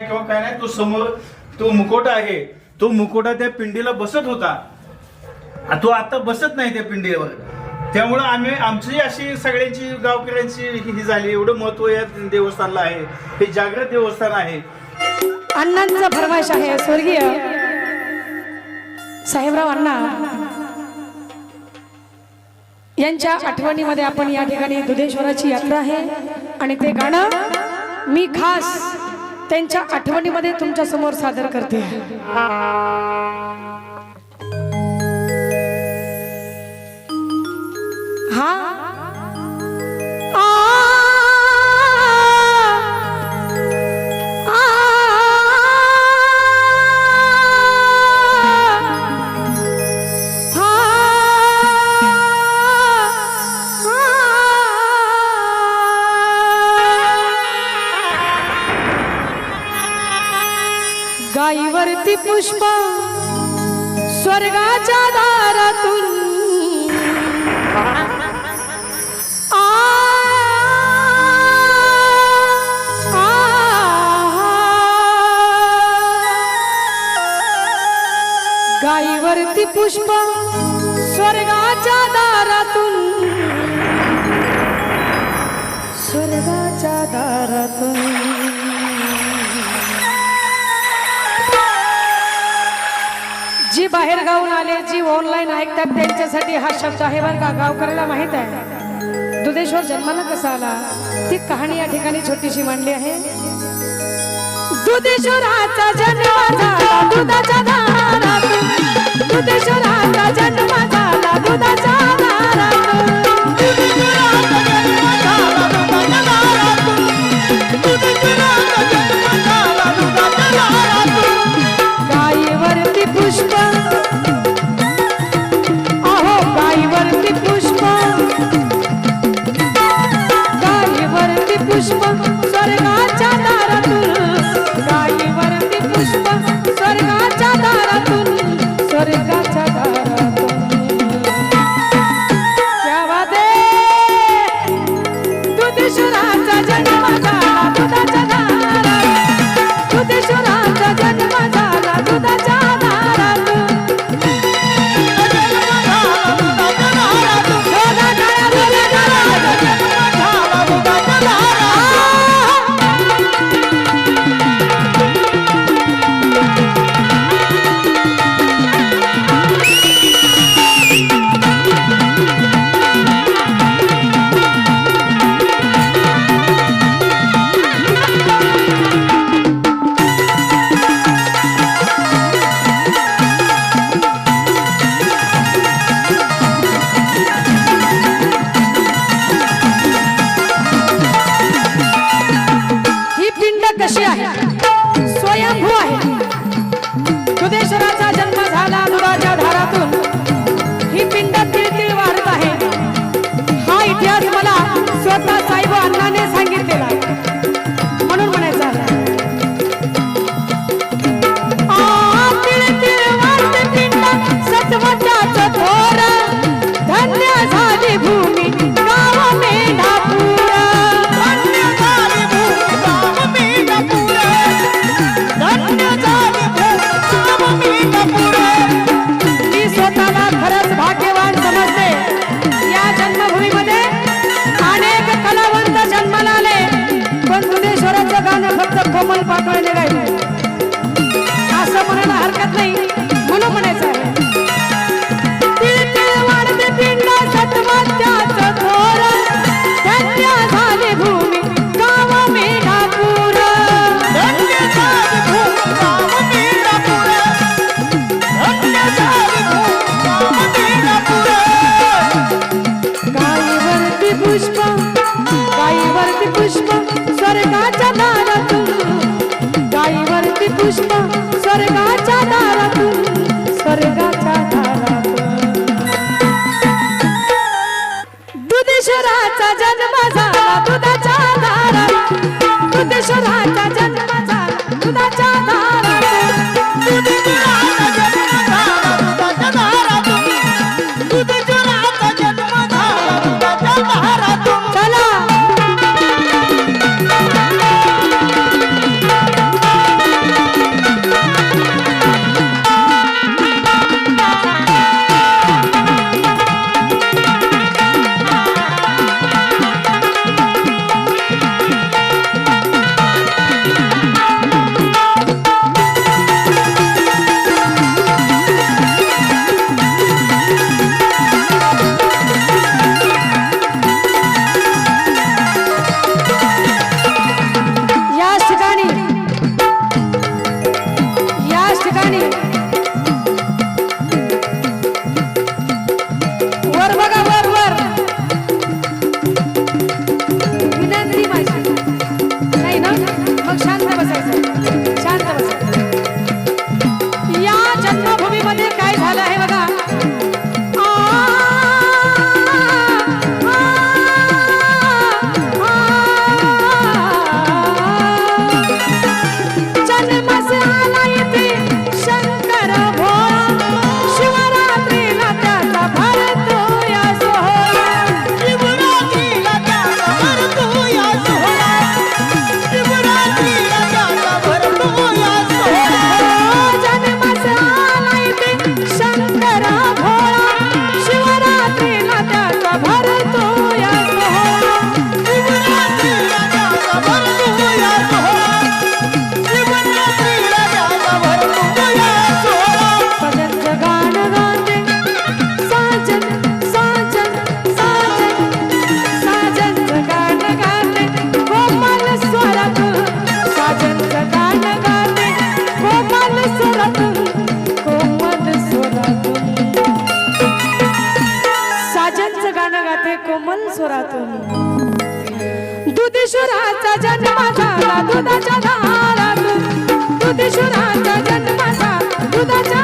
किंवा काय नाही तो समोर तो मुकोटा आहे. तो मुकोटा त्या पिंडीला बसत होता. तो आता बसत नाही त्या पिंडीवर. त्यामुळं आम्ही आमची अशी सगळ्यांची गावकऱ्यांची ही झाली. एवढं महत्त्व या देवस्थानला आहे. हे जागृत देवस्थान आहे. अण्णांचा फरमाईश आहे स्वर्गीय साहेबराव अण्णा. यांच्या आठवणीमध्ये आपण या ठिकाणी दुधेश्वराची यात्रा आहे. आणि ते गाणं मी खास त्यांच्या आठवणीमध्ये तुमच्यासमोर सादर करते. हा. भक्ती पुष्प स्वर्गाच्या दारातून. स्वर्गाच्या दारातून. जी बाहेर गाऊन आले जी ऑनलाईन ऐकतात त्यांच्यासाठी हा शब्द आहे बरं का. गावकऱ्याला माहीत आहे. दुधेश्वर जन्माला कसा आला? ती कहाणी या ठिकाणी छोटीशी मांडली आहे. दुधेश्वराचा जन्म झाला दुधाच्या दारातून. जन्माचा पुष्प स्वर्गाच्या दारातून गाईवरती पुष्प स्वर्गाच्या दारातून स्वर्गाच्या दारातून दुधेश्वराचा जन्म झाला दुधाच्या दारात. दुधेश्वराचा जन्म झाला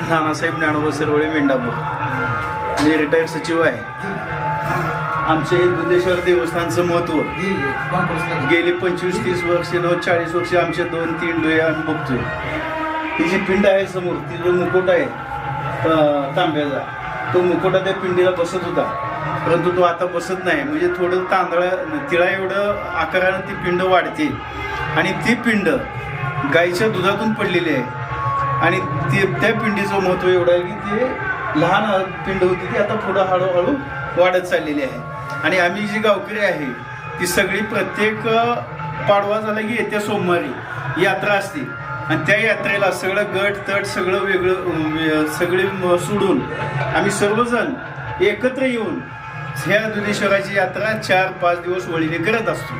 नानासाहेब ज्ञानोबा सरवळे मेंढापूर मी रिटायर्ड सचिव आहे. आमचे दुधेश्वर देवस्थानचं महत्त्व गेली पंचवीस तीस वर्ष नऊ चाळीस वर्ष आमचे दोन तीन डोळे आम्ही बघतोय ही जी पिंड आहे समोर ती जो मुकुट आहे तांब्याचा तो मुकुटा त्या पिंडीला बसत होता. परंतु तो आता बसत नाही. म्हणजे थोडं तांदळा तिळा एवढं आकारानं ती पिंड वाढते. आणि ती पिंड गाईच्या दुधातून पडलेली आहे. आणि ते त्या पिंडीचं महत्त्व एवढं आहे की ते लहान पिंड होती ती आता पुढं हळूहळू वाढत चाललेली आहे. आणि आम्ही जी गावकरी आहे ती सगळी प्रत्येक पाडवा झाला की येत्या सोमवारी यात्रा असते. आणि त्या यात्रेला सगळं गट तट सगळं वेगळं सगळे सोडून आम्ही सर्वजण एकत्र येऊन ह्या दुधेश्वराची यात्रा चार पाच दिवस वळीने करत असतो.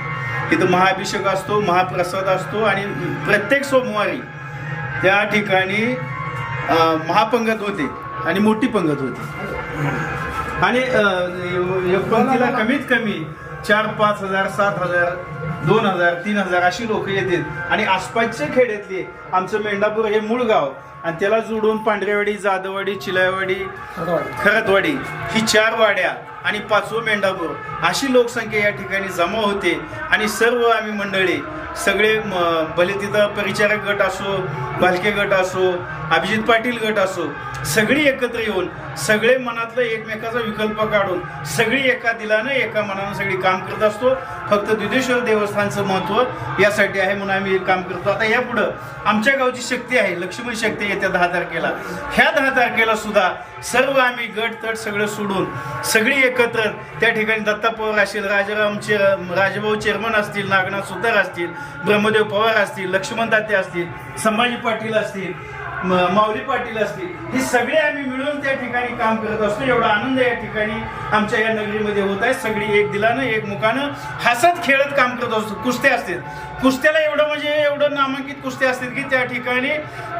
तिथं महाअभिषेक असतो महाप्रसाद असतो आणि प्रत्येक सोमवारी त्या ठिकाणी महापंगत होते आणि मोठी पंगत होती. आणि पंक्तीला कमीत कमी चार पाच हजार सात हजार दोन हजार तीन हजार अशी लोक येतात आणि आसपासचे खेड्यातले आमचं मेंढापूर हे मूळ गाव आणि त्याला जोडून पांढरेवाडी जाधववाडी चिलायवाडी खरतवाडी ही चार वाड्या आणि पाचवं मेंढापूर. अशी लोकसंख्या या ठिकाणी जमा होते आणि सर्व आम्ही मंडळी सगळे म- भले तिथं परिचारक गट असो भालके गट असो अभिजित पाटील गट असो सगळी एकत्र येऊन सगळे मनातलं एकमेकाचा विकल्प काढून सगळी एका दिलानं एका मनानं सगळी काम करत असतो. फक्त दुधेश्वर देवस्थानचं महत्त्व यासाठी आहे म्हणून आम्ही काम करतो. आता यापुढं आमच्या गावची शक्ती आहे लक्ष्मण शक्ती येत्या दहा तारखेला. ह्या दहा तारखेला सुद्धा सर्व आम्ही गट तट सगळं सोडून सगळी एक एकत्र त्या ठिकाणी दत्ता पवार असतील राजारामचे राजभाऊ चेअरमन असतील नागनाथ सुतार असतील ब्रह्मदेव पवार असतील लक्ष्मण दाते असतील संभाजी पाटील असतील माऊली पाटील असतील हे सगळे आम्ही मिळून त्या ठिकाणी काम करत असतो. एवढा आनंद या ठिकाणी आमच्या या नगरीमध्ये होत आहे. सगळी एक दिलानं एक मुखानं हसत खेळत काम करत असतो. कुस्त्या असतात कुस्त्याला एवढं म्हणजे एवढं नामांकित कुस्त्या असतात की त्या ठिकाणी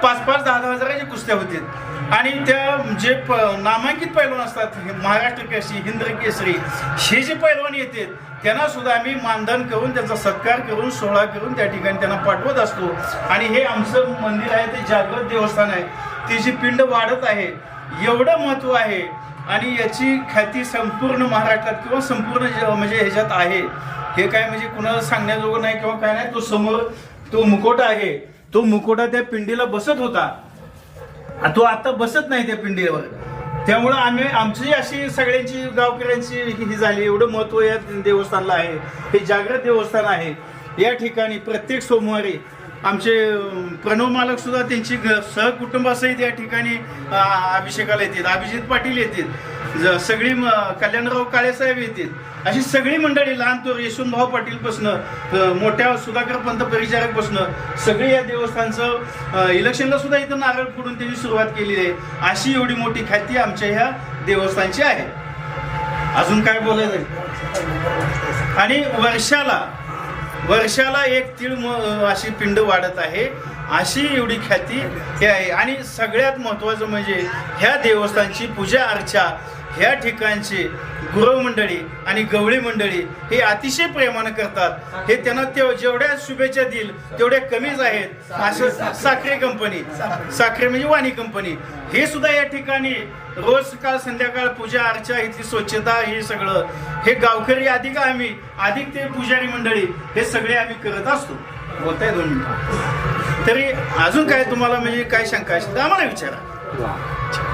पाच पाच दहा दहा हजाराच्या कुस्त्या होतात आणि त्या जे प नामांकित पैलवान असतात महाराष्ट्र केसरी हिंद केसरी हे जे पैलवान येतात त्यांना सुद्धा आम्ही मानधन करून त्यांचा सत्कार करून सोहळा करून त्या ठिकाणी त्यांना पाठवत असतो. आणि हे आमचं मंदिर आहे ते जागृत देवस्थान आहे. ती जी पिंड वाढत आहे एवढं महत्त्व आहे. आणि याची ख्याती संपूर्ण महाराष्ट्रात किंवा संपूर्ण ज- म्हणजे ह्याच्यात आहे. हे काय म्हणजे कुणाला सांगण्याजोगं नाही किंवा काय नाही तो समोर तो मुकोटा आहे. तो मुकोटा त्या पिंडीला बसत होता. तो आता बसत नाही त्या पिंडीवर. त्यामुळं आम्ही आमची अशी सगळ्यांची गावकऱ्यांची ही झाली. एवढं महत्त्व या देवस्थानला आहे. हे जागृत देवस्थान आहे. या ठिकाणी प्रत्येक सोमवारी आमचे प्रणव मालक सुद्धा त्यांची घ- सहकुटुंबासहित या ठिकाणी अभिषेकाला येतात. अभिजित पाटील येतील ज- सगळी म- कल्याणराव काळेसाहेब येतील अशी सगळी मंडळी लहान तो यशवंतभाऊ पाटील पासनं मोठ्या सुधाकर पंत परिचारक पासनं सगळी या देवस्थानचं इलेक्शनला सुद्धा इथं नारळ फोडून त्यांनी सुरुवात केलेली आहे. अशी एवढी मोठी ख्याती आमच्या ह्या देवस्थानची आहे. अजून काय बोलायचं आणि वर्षाला वर्षाला एक तीळ म- अशी पिंड वाढत आहे. अशी एवढी ख्याती हे आहे. आणि सगळ्यात महत्त्वाचं म्हणजे ह्या देवस्थानची पूजा अर्चा ह्या ठिकाणची गृहमंडळी आणि गवळी मंडळी हे अतिशय प्रेमानं करतात. हे त्यांना ते जेवढ्या शुभेच्छा देईल तेवढ्या कमीच आहेत असं साखरे कंपनी साखरे म्हणजे वाणी कंपनी. हे सुद्धा या ठिकाणी रोज सकाळ संध्याकाळ पूजा अर्चा इथली स्वच्छता हे सगळं. हे गावकरी अधिक आम्ही अधिक ते पुजारी मंडळी हे सगळे आम्ही करत असतो. बोलताय दोन मिनिटं. तरी अजून काय तुम्हाला म्हणजे काय शंका असेल तर आम्हाला विचारा.